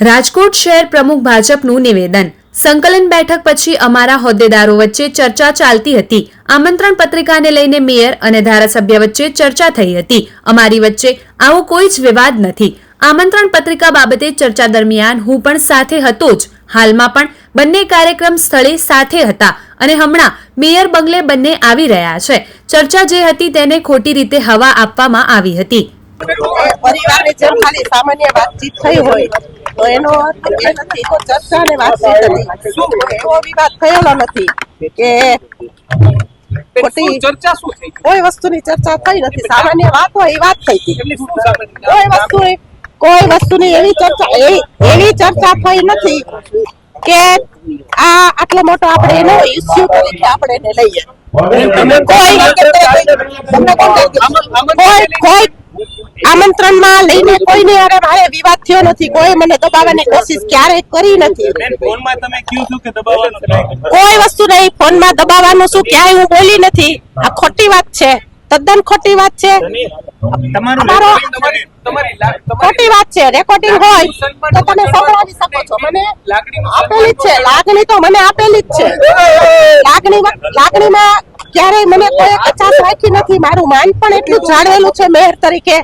રાજકોટ શહેર પ્રમુખ ભાજપનું નિવેદન. સંકલન બેઠક પછી અમારા હોદ્દેદારો વચ્ચે ચર્ચા ચાલતી હતી. આમંત્રણ પત્રિકાને લઈને મેયર અને ધારાસભ્ય વચ્ચે ચર્ચા થઈ હતી. અમારી વચ્ચે આવો કોઈ જ વિવાદ નથી. આમંત્રણ પત્રિકા બાબતે ચર્ચા દરમિયાન હું પણ સાથે હતો જ. હાલમાં પણ બંને કાર્યક્રમ સ્થળે સાથે હતા અને હમણાં મેયર બંગલે બંને આવી રહ્યા છે. ચર્ચા જે હતી તેને ખોટી રીતે હવા આપવામાં આવી હતી. પરિવારની જેમ ખાલી સામાન્ય વાતચીત થઈ હોય તો એનો અર્થ એ નથી તો ચર્ચા ને વાતચીત હતી શું એવો વિવાદ થયેલો નથી કે ખોટી ચર્ચા શું થઈ કોઈ વસ્તુની ચર્ચા થઈ નથી. સામાન્ય વાત હોય એ વાત થઈ હતી. કોઈ વસ્તુ કોઈ વસ્તુની એવી ચર્ચા એવી ચર્ચા થઈ નથી કે આ આટલો મોટો આપણે એનો ઇસ્યુ તરીકે આપણે એને લઈએ? કોઈ કોઈ આમંત્રણમાં લઈને કોઈને અરે મારે વિવાદ થયો નથી કોઈ મને દબાવવાની કોશિશ ક્યારેય કરી નથી? કોઈ વસ્તુ નહીં ફોનમાં દબાવવાનું શું ક્યાંય હું બોલી નથી. આ ખોટી વાત છે તદ્દન ખોટી વાત છે. તમારું ખોટી વાત છે રેકોર્ડિંગ હોય તો તમે સંભળાવી શકો છો. મને આપેલી જ છે લાગણી તો મને આપેલી જ છે. લાગણી લાગણીમાં ક્યારેય મને કોઈ કચાશ રાખી નથી મારું માન પણ એટલું જાણેલું જાળવેલું છે મેયર તરીકે.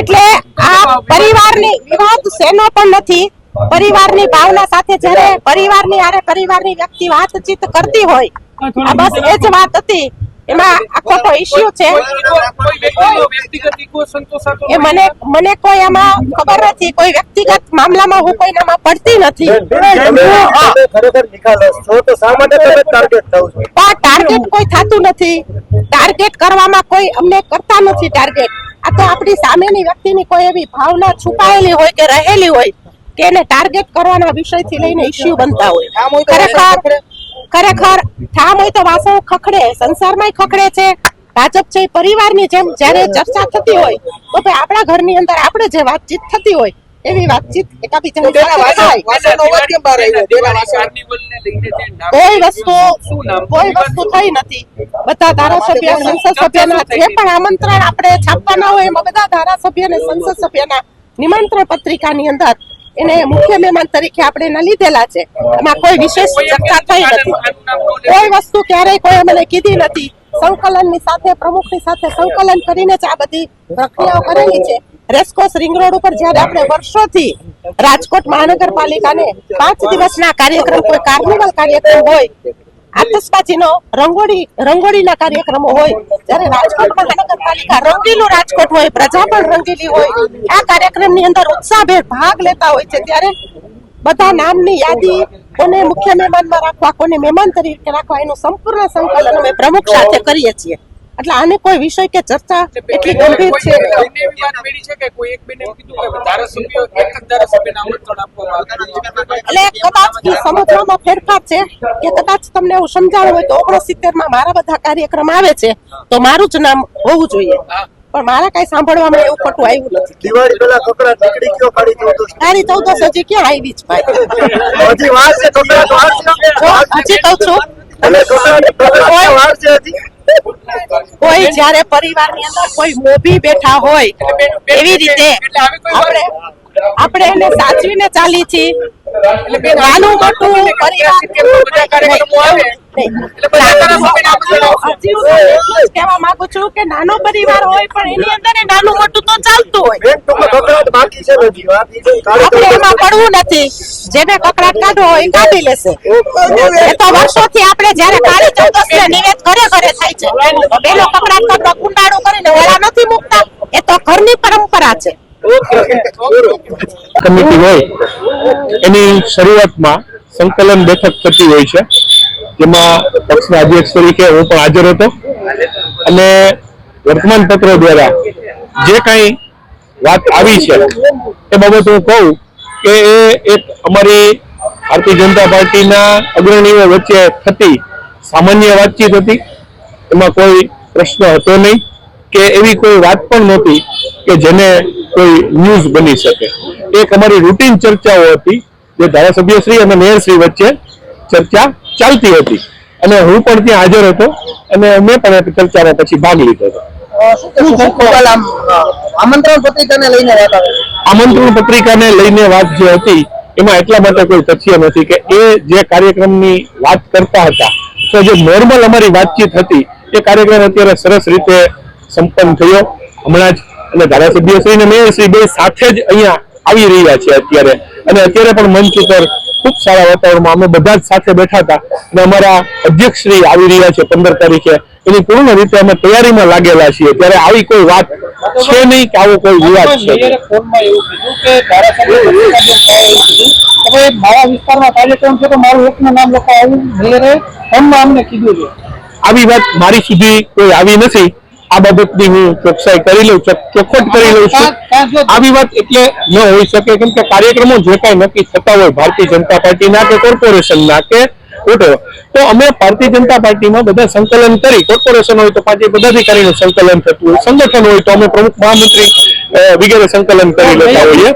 એટલે આ પરિવારની વિવાદ સેનો પણ નથી. પરિવારની ભાવના સાથે જ્યારે પરિવારની આરે પરિવારની વ્યક્તિ વાતચીત કરતી હોય આ બસ એ જ વાત હતી. એમાં આ ખોટો ઇશ્યુ છે. કોઈ કોઈ એ મને મને કોઈ એમાં ખબર નથી. કોઈ વ્યક્તિગત મામલામાં હું કોઈનામાં પડતી નથી. પણ ટાર્ગેટ કોઈ થતું નથી. ટાર્ગેટ કરવામાં કોઈ અમને કરતા નથી ટાર્ગેટ આ તો આપણી સામેની વ્યક્તિની કોઈ એવી ભાવના છુપાયેલી હોય કે રહેલી હોય કે એને ટાર્ગેટ કરવાના વિષયથી લઈને ઇસ્યુ બનતા હોય. ખરેખર ખરેખર ઠામ હોય તો વાસણ ખખડે સંસારમાંય ખખડે છે. ભાજપ છે પરિવારની જેમ જ્યારે ચર્ચા થતી હોય તો ભાઈ આપણા ઘરની અંદર આપણે જે વાતચીત થતી હોય એવી વાતચીત એકાબીજાની કોઈ વસ્તુ કોઈ વસ્તુ થઈ નથી. બધા ધારાસભ્ય સંસદ સભ્યના જે પણ આમંત્રણ આપણે છાપવાના હોય એમાં બધા ધારાસભ્ય અને સંસદ સભ્યના નિમંત્રણ પત્રિકાની અંદર એને મુખ્ય મહેમાન તરીકે આપણે એના લીધેલા છે. એમાં કોઈ વિશેષ ચર્ચા થઈ નથી. કોઈ વસ્તુ ક્યારેય કોઈ મને કીધી નથી. સંકલનની સાથે પ્રમુખની સાથે સંકલન કરીને જ આ બધી પ્રક્રિયાઓ કરેલી છે. રેસકોર્સ રિંગ રોડ ઉપર જ્યારે આપણે વર્ષોથી રાજકોટ મહાનગરપાલિકાને પાંચ દિવસના કાર્યક્રમ, કોઈ કાર્નિવલ કાર્યક્રમ હોય, આતશબાજીનો રંગોળી, રંગોળીના કાર્યક્રમો હોય, જ્યારે રાજકોટ મહાનગરપાલિકા રંગીલું રાજકોટ હોય પ્રજા પણ રંગીલી હોય, આ કાર્યક્રમની અંદર ઉત્સાહભેર ભાગ લેતા હોય છે, ત્યારે બધા નામની યાદી કોને મુખ્ય મહેમાનમાં રાખવા, કોને મહેમાન તરીકે રાખવા, એનું સંપૂર્ણ સંકલન અમે પ્રમુખ સાથે કરીએ છીએ. એટલે આને કોઈ વિષય કે ચર્ચા એટલી ગંભીર છે? એટલે કદાચ સમજવામાં ફેરફાર છે કે કદાચ તમને એવું સમજાવું હોય તો ઓગણસિત્તેરમાં મારા બધા કાર્યક્રમ આવે છે તો મારું જ નામ હોવું જોઈએ. પણ મારા કઈ સાંભળવામાં એવું ખોટું આવ્યું નથી. દિવાળી પેલા કકડા નીકળી ગયો કાઢી ચૌદસ તારી ચૌદસ હજી ક્યાં આવી જ ભાઈ? હજી વાર છે જો હજી કહું છું. અને કકડા વાર છે હજી? કોઈ જ્યારે પરિવારની અંદર કોઈ મોભી બેઠા હોય એવી રીતે આપણે આપણે એને સાચવીને ચાલી છીએ. નાનું મોટું પરિવાર કહેવા માંગુ છું કે નાનો પરિવાર હોય પણ એની અંદર નાનું મોટું તો ચાલતું હોય. બેન ટૂંકમાં કકડાટ બાકી છે ને હજી વાત. ઈ છે કાઢી આપણે એમાં પડવું નથી. જેને કકડાટ કાઢવો હોય કાઢી લેશે. એ તો વર્ષોથી આપણે જ્યારે કાળી ચૌદસ ને નિવેદ ઘરે ઘરે થાય છે. તો કકડાટ કાઢવા કુંડાળું કરીને ઓળા નથી મૂકતા. એ તો ઘરની પરંપરા છે. કમિટી હોય. એની શરૂઆતમાં સંકલન બેઠક થતી હોય છે. જેમાં પક્ષના અધ્યક્ષ તરીકે હું પણ હાજર હતો. અને વર્તમાન પત્રો દ્વારા જે કાંઈ વાત આવી છે, એ બાબત હું કહું કે એ એક અમારી ભારતીય જનતા પાર્ટીના અગ્રણીઓ વચ્ચે થતી સામાન્ય વાતચીત હતી. એમાં કોઈ પ્રશ્ન હતો નહીં કે એવી કોઈ વાત પણ નહોતી કે જેને કોઈ ન્યૂઝ બની શકે. એક અમારી રૂટીન ચર્ચાઓ હતી, જે ધારાસભ્યશ્રી અને મેયરશ્રી વચ્ચે ચર્ચા ચાલતી હતી. અને હું પણ ત્યાં હાજર હતો અને મેં પણ ચર્ચામાં પછી ભાગ લીધો હતો. આમંત્રણ પત્રિકાને લઈને વાત આમંત્રણ પત્રિકાને લઈને વાત જે હતી એમાં એટલા માટે કોઈ તથ્ય નથી કે એ જે કાર્યક્રમની વાત કરતા હતા તો જે નોર્મલ અમારી વાતચીત હતી એ કાર્યક્રમ અત્યારે સરસ રીતે સંપન્ન થયો. હમણાં જ અને ધારાસભ્ય શ્રી અને મેયર શ્રી બે સાથે જ અહીંયા આવી રહ્યા છે અત્યારે. અને અત્યારે પણ મંચ ઉપર ખૂબ સારા વાતાવરણમાં અમે બધા જ સાથે બેઠા હતા અને અમારા અધ્યક્ષ શ્રી આવી રહ્યા છે પંદર તારીખે. એની પૂર્ણ રીતે અમે તૈયારીમાં લાગેલા છીએ. ત્યારે આવી કોઈ વાત છે નહીં કે આવો કોઈ વિવાદ છે ભાઈ મારા વિસ્તારમાં કાર્યક્રમ છે તો મારું એકનું નામ લખો આવું મેયરે ફોનમાં અમને કીધું છે. આવી વાત મારી સુધી કોઈ આવી નથી. આ બાબતની હું ચોકસાઈ કરી લઉં ચોખવટ કરી લઉં છું. આવી વાત એટલે ન હોઈ શકે કેમ કે કાર્યક્રમો જે કાંઈ નક્કી થતા હોય ભારતીય જનતા પાર્ટીના કે કોર્પોરેશનના કે ઉઠો. તો અમે ભારતીય જનતા પાર્ટીમાં બધા સંકલન કરી કોર્પોરેશન હોય તો પાર્ટી પદાધિકારીનું સંકલન થતું હોય સંગઠન હોય તો અમે પ્રમુખ મહામંત્રી વગેરે સંકલન કરી લેતા હોઈએ.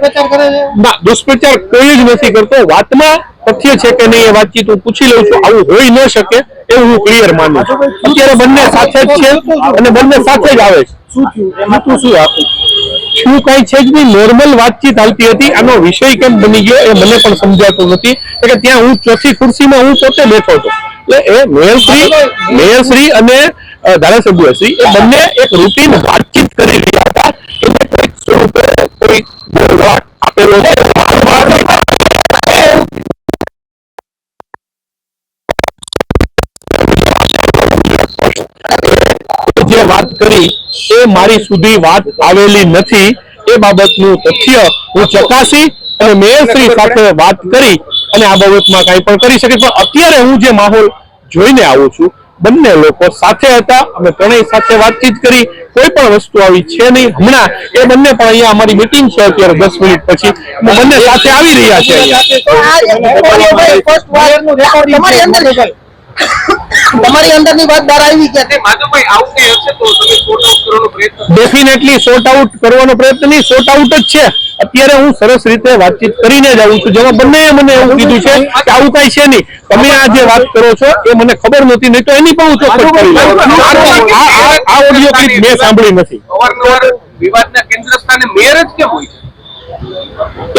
ના દુષ્પ્રચાર કોઈ જ નથી કરતો. વાતમાં તથ્ય છે કે નહીં એ વાતચીત હું પૂછી લઉં છું. આવું હોઈ ન શકે. એવું હું ક્લિયર માનું અત્યારે બંને સાથે જ છે અને બંને સાથે જ આવે છે. શું થયું? એમાં તું શું આપું? શું કઈ છે જ નહીં. નોર્મલ વાતચીત હાલતી હતી. આનો વિષય કેમ બની ગયો એ મને પણ સમજાતું નથી. એટલે કે ત્યાં હું ચોથી ખુરશીમાં હું પોતે બેઠો હતો. એટલે એ મેયરશ્રી મેયરશ્રી અને ધારાસભ્યશ્રી એ બંને એક રૂટીન વાતચીત કરી રહ્યા હતા. એને કોઈક સ્વરૂપે કોઈ આપેલો છે જે વાત કરી એ મારી સુધી વાત આવેલી નથી એ બાબતનું તથ્ય હું ચકાસી અને મેયરશ્રી સાથે વાત કરી અને આ બાબતમાં કંઈ પણ કરી શકે પણ અત્યારે હું જે માહોલ જોઈને આવું છું બંને લોકો સાથે હતા અમે ત્રણેય સાથે વાતચીત કરી કોઈ પણ વસ્તુ આવી છે નહીં હમણાં એ બંને પણ અહીંયા અમારી મિટિંગ છે અત્યારે દસ મિનિટ પછી બંને સાથે આવી રહ્યા છે. તમારી અંદરની અંદરની વાત બહાર આવી કે અને માધવભાઈ આવું કઈ હશે તો તમે સોર્ટ આઉટ કરવાનો પ્રયત્ન ડેફિનેટલી સોર્ટ આઉટ કરવાનો પ્રયત્ન નહીં સોર્ટ આઉટ જ છે. અત્યારે હું સરસ રીતે વાતચીત કરીને જ આવું છું. જેમાં બંને મને એવું કીધું છે કે આવું કઈ છે નહીં. તમે આ જે વાત કરો છો એ મને ખબર નથી નહીં તો એની પણ હું ચોખવટ કરી. આ ઓડિયો ક્લિપ મેં સાંભળી નથી. વિવાદના કેન્દ્ર સ્થાને મેયર જ કેમ હોય છે?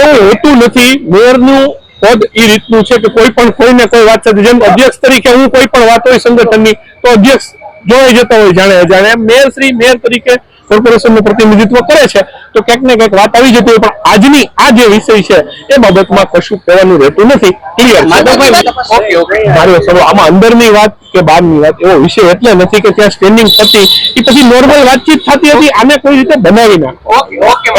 એવું હોતું નથી. મેયરનું પદ એ રીતનું છે કે કોઈ પણ કોઈને કોઈ વાત સાથે જેમ અધ્યક્ષ તરીકે હું કોઈ પણ વાત હોય સંગઠનની તો અધ્યક્ષ જોઈ જતા હોય જાણે જાણે મેયર શ્રી મેયર તરીકે કોર્પોરેશનનું પ્રતિનિધિત્વ કરે છે તો ક્યાંક ને ક્યાંક વાત આવી જતી હોય પણ આજની આ જે વિષય છે એ બાબતમાં કશું કહેવાનું રહેતું નથી. ક્લિયર મારો સવાલ આમાં અંદરની વાત કે બહારની વાત એવો વિષય એટલે નથી કે ત્યાં સ્ટેન્ડિંગ થતી. એ પછી નોર્મલ વાતચીત થતી હતી આને કોઈ રીતે બનાવી નાખ. ઓકે ઓકે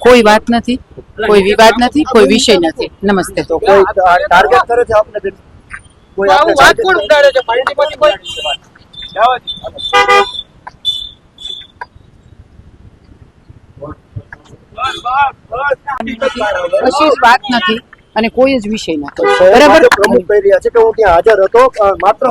કોઈ વાત નથી કોઈ વિવાદ નથી કોઈ વિષય નથી. નમસ્તે. તો કોઈ ટાર્ગેટ કરે છે આપને કોઈ આપને target કરે? છે? પાર્ટીમાંથી કોઈ? કશી જ વાત નથી અને કોઈ જ વિષય નથી. બરાબર? પ્રમુખ કહી રહ્યા છે કે હું ત્યાં હાજર હતો માત્ર